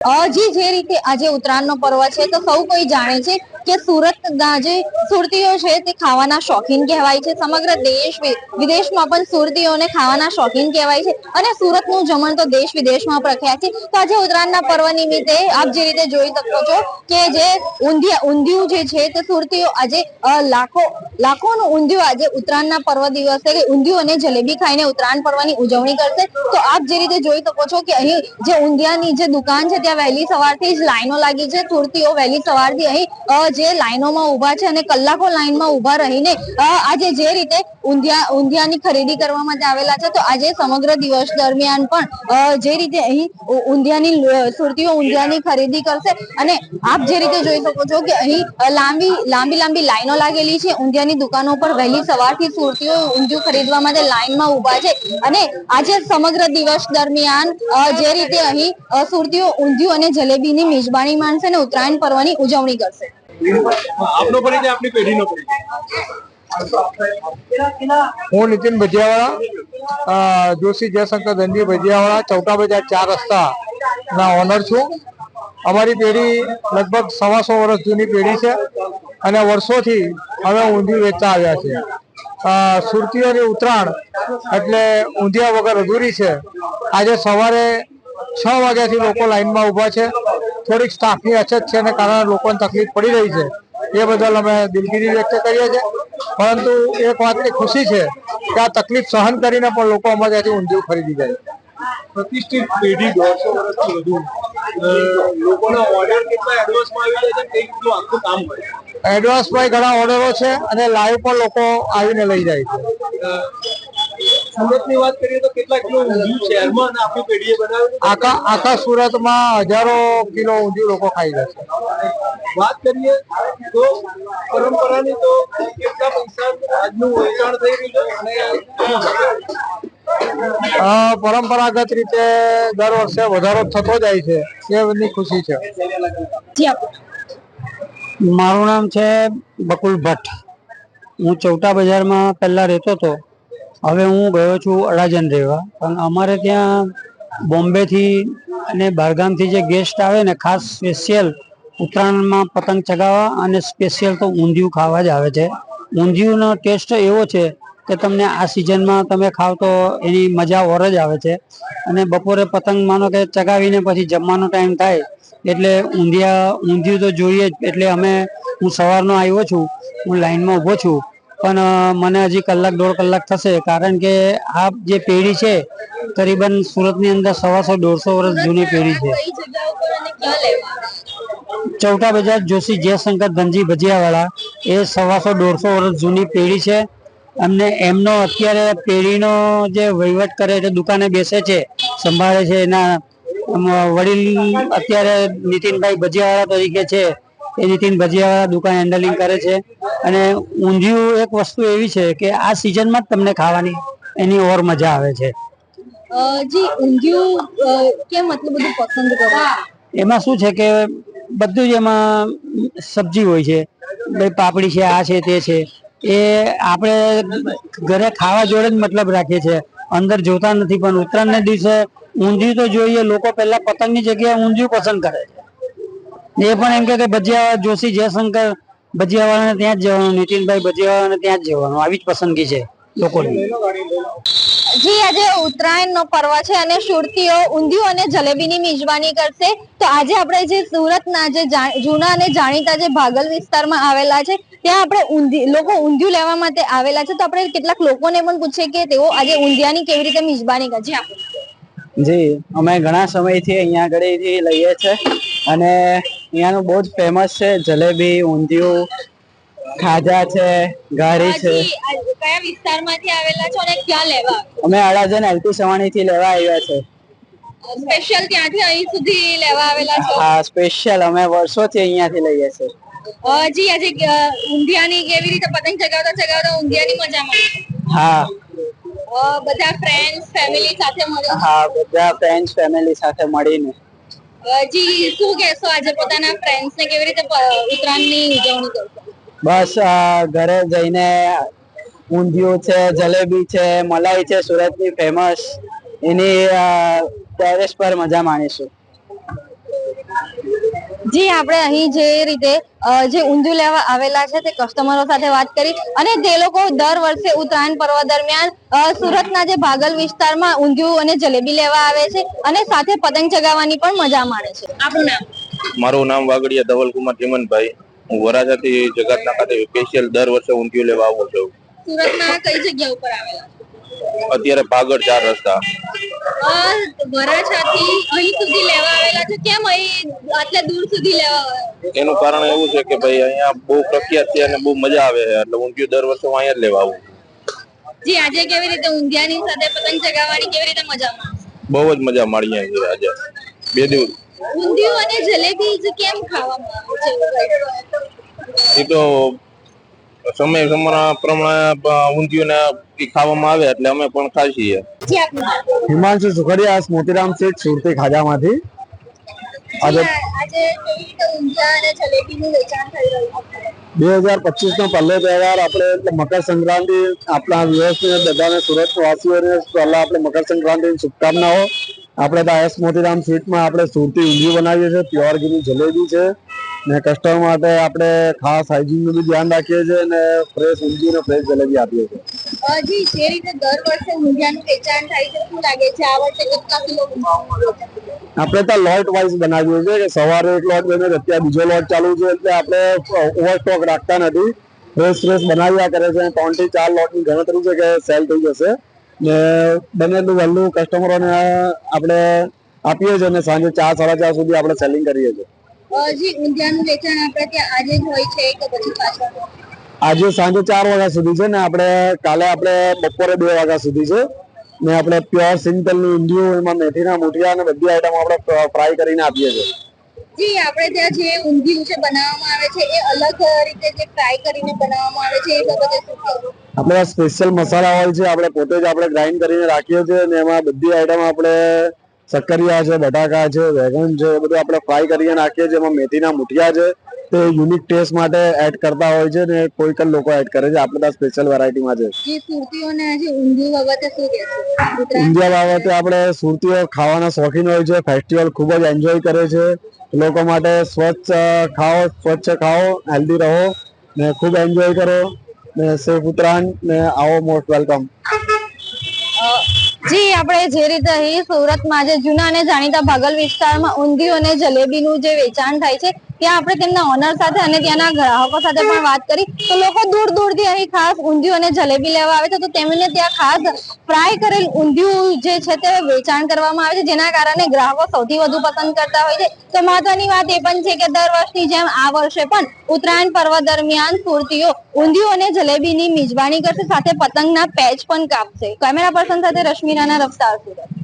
જી જે રીતે આજે ઉત્તરાયણનો પર્વ છે, તો સૌ કોઈ જાણે છે કે સુરતના જે સુરતીઓ છે તે ખાવાના શોખીન કહેવાય છે. સમગ્ર દેશ વિદેશમાં પણ સુરતીઓને ખાવાના શોખીન કહેવાય છે અને સુરતનું જમણ તો દેશ વિદેશમાં પ્રખ્યાત છે. તો આજે ઉત્તરાયણના પર્વ નિમિત્તે આપ જે રીતે જોઈ શકો છો કે જે ઊંધિયા, ઊંધિયું જે છે તે સુરતીઓ આજે લાખો, લાખોનું ઊંધિયું આજે ઉત્તરાયણના પર્વ દિવસે ઊંધિયું અને જલેબી ખાઈને ઉત્તરાયણ પર્વની ઉજવણી કરશે. તો આપ જે રીતે જોઈ શકો છો કે અહીં જે ઊંધિયાની જે દુકાન છે ત્યાં વહેલી સવારથી જ લાઈનો લાગી છે. સુરતીઓ વહેલી સવારથી અહીં જે લાઈનોમાં ઊભા છે અને કલાકો લાઈનમાં ઊભા રહીને આજે જે રીતે ઊંધિયા, ઊંધિયાની ખરીદી કરવા માટે આવેલા છે, તો આજે સમગ્ર દિવસ દરમિયાન પણ જે રીતે અહીં ઊંધિયાની સુરતીઓ ઊંધિયાની ખરીદી કરશે અને આપ જે રીતે જોઈ શકો છો કે અહીં લાંબી લાંબી લાંબી લાઈનો લાગેલી છે. ઊંધિયાની દુકાનો પર વહેલી સવારથી સુરતીઓ ઊંધિયું ખરીદવા માટે લાઈનમાં ઊભા છે અને આજે સમગ્ર દિવસ દરમિયાન જે રીતે અહીં સુરતીઓ ઊંધિયું અને જલેબીની મેજબાની માણશે અને ઉત્તરાયણ પર્વની ઉજવણી કરશે. આપનો પરિચય આપની પેઢીનો પરિચય. હું નીતિન ભજીયાવાળા જોશી જયશંકર ધનજી ભજીયાવાળા ચૌટા બજાર ચાર રસ્તા ના ઓનર છું. અમારી પેઢી લગભગ સવાસો વર્ષ જૂની પેઢી છે અને વર્ષોથી અમે ઊંધિયું વેચતા આવ્યા છીએ સુરતીઓની ઉત્તરાયણ એટલે ઊંધિયા વગર અધૂરી છે. આજે સવારે છ વાગ્યાથી લોકો લાઈનમાં ઊભા છે. થોડીક સ્ટાફની અછત છે અને કારણે લોકોને તકલીફ પડી રહી છે. એ બદલ અમે દિલગીરી વ્યક્ત કરીએ છીએ. પરંતુ એક વાતની ખુશી છે કે આ તકલીફ સહન કરીને પણ લોકો અમારે ત્યાંથી ઊંધિયું ખરીદી જાય પ્રતિષ્ઠિત પેઢી દોઢસો વર્ષથી વધુ. લોકોના ઓર્ડર કેટલા એડવાન્સમાં આવી જાય છે કઈ આખું કામ હોય? એડવાન્સમાં ઘણા ઓર્ડરો છે અને લાઈવ પણ લોકો આવીને લઈ જાય છે. સુરતની વાત કરીએ તો કેટલા કિલો ઊંધિયું શહેરમાં અને આપણી પેઢીએ બનાવ્યું છે? આખા આખા સુરતમાં હજારો કિલો ઊંધિયું લોકો ખાઈ જશે વાત કરીએ તો પરંપરાની તો કેટલા પૈસા આજનું વેચાણ થઈ રહ્યું છે અને પરંપરાગત રીતે દર વર્ષે વધારો થતો જાય છે. એ બધી ખુશી છે. મારું નામ છે બકુલ ભટ્ટ. હું ચૌટા બજારમાં પહેલા રહેતો હતો. હવે હું ગયો છું અડાજણ રહેવા. પણ અમારે ત્યાં બોમ્બેથી અને બહારગામથી જે ગેસ્ટ આવે ને, ખાસ સ્પેશિયલ ઉત્તરાયણમાં પતંગ ચગાવવા અને સ્પેશિયલ તો ઊંધિયું ખાવા જ આવે છે. ઊંધિયુંનો ટેસ્ટ એવો છે કે તમને આ સિઝનમાં તમે ખાવ તો એની મજા ઓર જ આવે છે. અને બપોરે પતંગ માનો કે ચગાવીને પછી જમવાનો ટાઈમ થાય એટલે ઊંધિયા, ઊંધિયું તો જોઈએ જ. એટલે અમે, હું સવારનો આવ્યો છું, હું લાઈનમાં ઊભો છું. પણ મને હજી કલાક, દોઢ કલાક થશે. કારણ કે આ જે પેઢી છે કરીબન સુરતની અંદર સવાસો દોઢસો વર્ષ જૂની પેઢી છે. અને ચૌટા બજાર જોશી, જયશંકર, ધનજી ભજીયાવાળા, એ સવાસો દોઢસો વર્ષ જૂની પેઢી છે. અમને એમનો અત્યારે પેઢીનો જે વહીવટ કરે એટલે દુકાને બેસે છે, સંભાળે છે, એના વડીલ અત્યારે નીતિનભાઈ ભજીયાવાળા તરીકે છે. એ નીતિન ભજીયાવાળા દુકાન હેન્ડલિંગ કરે છે. અને ઊંધિયું એક વસ્તુ એવી છે કે આ સિઝનમાં જ તમને ખાવાની એની ઓર મજા આવે છે. જી ઊંધિયું કેમ આટલું બધું પસંદ કરો? એમાં શું છે કે બધું જ એમાં સબ્જી હોય છે. ભાઈ પાપડી છે આ છે તે છે. એ આપણે ઘરે ખાવા જોડે જ મતલબ રાખીએ છીએ. અંદર જોતા નથી પણ ઉત્તરાયણના દિવસે ઊંધિયું તો જોઈએ લોકો પહેલા પતંગની જગ્યાએ ઊંધિયું પસંદ કરે છે. એ પણ એમ કે ભજીયા જોશી જયશંકર ભજીયાવાળાને ત્યાં જ જવાનું નીતિનભાઈ ભજીયાવાળાને ત્યાં જ જવાનું. આવી જ પસંદગી છે લોકોની. જી આજે ઉત્તરાયણ નો પર્વ છે અને સુરતીઓ ઊંધિયું અને જલેબીની મિજબાની કરશે. તો આજે આપણે જે સુરતના જે જૂના અને જાણીતા જે ભાગલ વિસ્તારમાં આવેલા છે ત્યાં આપણે ઊંધી લોકો ઊંધિયું લેવા માટે આવેલા છે. તો આપણે કેટલાક લોકોને પણ પૂછીએ કે તેઓ આજે ઊંધિયાની કેવી રીતે મિજબાની કરશે. જી અમે ઘણા સમયથી અહીંયા આગળ લઈએ છીએ અને અહીંયાનું બહુ જ ફેમસ છે જલેબી ઊંધિયું ખાજા છે ઘારી છે. કયા વિસ્તારમાંથી આવેલા છો અને ક્યાં લેવા અમે અડાજણ એલપી સવાણી થી લેવા આવ્યા છે. સ્પેશિયલ ત્યાંથી અહીં સુધી લેવા આવેલા છો? હા સ્પેશિયલ અમે વર્ષોથી અહીંયાથી લઈએ છીએ. હજી જી આજે ઊંધિયાની કેવી રીતે પતંગ ચગાવતા ચગાવતા ઊંધિયાની મજા મળે? હા. બધા ફ્રેન્ડ્સ ફેમિલી સાથે મળી હા બધા ફ્રેન્ડ્સ ફેમિલી સાથે મળીને. જી, શું કહેશો આજે પોતાના ફ્રેન્ડ્સ ને કેવી રીતે ઉત્તરાયણની ઉજવણી કરશો બસ ઘરે જઈને ઊંધિયું છે, જલેબી છે, મલાઈ છે, સુરતની ફેમસ એની ટેરેસ પર મજા માણીશું. જી આપણે અહીં જે રીતે જે ઊંધું લેવા આવેલા છે તે કસ્ટમરો સાથે વાત કરી અને તે લોકો દર વર્ષે ઉત્તરાયણ પર્વ દરમિયાન સુરતના જે ભાગલ વિસ્તારમાં ઊંધિયું અને જલેબી લેવા આવે છે અને સાથે પતંગ ચગાવવાની પણ મજા માણે છે. આપણું નામ? મારું નામ વાગડિયા ધવલકુમાર ચિમનભાઈ હું વરાછાથી જગતના ખાતે સ્પેશિયલ દર વર્ષે ઊંધિયું લેવા આવું છું. સુરતમાં કઈ જગ્યા ઉપર આવેલા? અત્યારે ભાગળ ચાર રસ્તા. વરાછાથી અહીં સુધી લેવા આવેલા છે? કેમ અહીં આટલા દૂર સુધી લેવા એનું કારણ એવું છે કે ભાઈ અહીંયા બહુ પ્રખ્યાત છે અને બહુ મજા આવે છે. એટલે ઊંધિયું દર વર્ષે અહીંયા જ લેવા આવું જી આજે કેવી રીતે ઊંધિયાની સાથે પતંગ ચગાવવાની કેવી રીતે મજા માણો બહુ જ મજા માણીએ છીએ આજે. બે દિવસ. ઊંધિયું અને જલેબી કેમ ખાવામાં આવે છે એ તો સમય સમય પ્રમાણે ઊંધિયું ખાવામાં આવે એટલે અમે પણ ખાઈ છીએ. જી આપનું નામ. હિમાંશુ સુખડિયા મોતીરામ શેઠ, સુરતી ખાજામાંથી. આજે બે હજાર પચીસ નો પહેલો તહેવાર આપણે મકર સંક્રાંતિ, આપણા વ્યવસ્થિત બધાને સુરત વાસીઓને પહેલા આપણે મકર સંક્રાંતિની શુભકામનાઓ. આપણે તો એસ મોતીરામ સ્વીટમાં આપણે સુરતી ઊંધિયું બનાવીએ છીએ પ્યોર ઘીની જલેબી છે. ને કસ્ટમર માટે આપણે ખાસ હાઇજીનનું બી ધ્યાન રાખીએ છીએ અને ફ્રેશ ઊંધી અને ફ્રેશ જલેબી આપીએ છીએ. જી જે રીતે દર વર્ષે ઊંધિયાનું વેચાણ થાય છે શું લાગે છે? આ વર્ષે કેટલા કિલો? આપણે તો લોટ વાઇઝ બનાવીએ છીએ કે સવારે એક લોટ બને અત્યારે બીજો લોટ ચાલુ છે એટલે આપણે ઓવર સ્ટોક રાખતા નથી. ફ્રેશ ફ્રેશ બનાવ્યા કરે છે ત્રણથી ચાર લોટની ગણતરી છે કે સેલ થઈ જશે. ને બને એટલું વહેલું કસ્ટમરોને આપણે આપીએ છીએ અને સાંજે ચાર સાડા ચાર સુધી આપણે સેલિંગ કરીએ છીએ. જી ઊંધિયાનું વેચાણ આપણે ત્યાં આજે જ હોય છે કે પછી પાછળ આજે સાંજે ચાર વાગ્યા સુધી છે ને આપણે કાલે આપણે બપોરે બે વાગ્યા સુધી છે. ને આપણે પ્યોર સિંગલનું ઊંધિયું એમાં મેથીના મુઠિયા અને બધી આઈટમ આપણે ફ્રાય કરીને આપીએ છીએ. જી આપણે ત્યાં જે ઊંધિયું છે બનાવવામાં આવે છે એ અલગ રીતે જે ફ્રાય કરીને બનાવવામાં આવે છે એ બાબતે આપણે સ્પેશિયલ મસાલા હોય છે આપણે પોતે જ આપણે ગ્રાઇન્ડ કરીને રાખીએ છીએ અને એમાં બધી આઈટમ આપણે સક્કરિયા છે બટાકા છે વેગન છે એ બધું આપણે ફ્રાય કરીને નાખીએ છીએ એમાં મેથીના મુઠિયા છે તે યુનિક ટેસ્ટ માટે એડ કરતા હોય છે ને કોઈ કઈ લોકો એડ કરે છે. આપણે ત્યાં સ્પેશિયલ વેરાયટીમાં છે. ઊંધિયું બાબતે આપણે સુરતીઓ ખાવાના શોખીન હોય છે ફેસ્ટિવલ ખૂબ જ એન્જોય કરે છે. લોકો માટે સ્વચ્છ ખાઓ સ્વચ્છ ખાઓ હેલ્ધી રહો ને ખૂબ એન્જોય કરો. ને સેફ ઉત્તરાયણ ને આવો મોસ્ટ વેલકમ જી, આપણે જે રીતે અહીં સુરતમાં જે જૂના અને જાણીતા ભાગલ વિસ્તારમાં ઊંધિયું અને જલેબીનું જે વેચાણ થાય છે ત્યાં આપણે તેમના ઓનર સાથે અને ત્યાંના ગ્રાહકો સાથે પણ વાત કરી. તો લોકો દૂર દૂરથી અહીં ખાસ ઊંધિયું અને જલેબી લેવા આવે છે. તો તેમને ત્યાં ખાસ ફ્રાય કરેલ ઊંધિયું જે છે તે વેચાણ કરવામાં આવે છે. જેના કારણે ગ્રાહકો સૌથી વધુ પસંદ કરતા હોય છે. તો મહત્વની વાત એ પણ છે કે દર વર્ષની જેમ આ વર્ષે પણ ઉત્તરાયણ પર્વ દરમિયાન સુરતીઓ ઊંધિયું અને જલેબીની મિજબાની કરશે. સાથે પતંગના પેચ પણ કાપશે. કેમેરા પર્સન સાથે રશ્મિ રફતાર સુરત.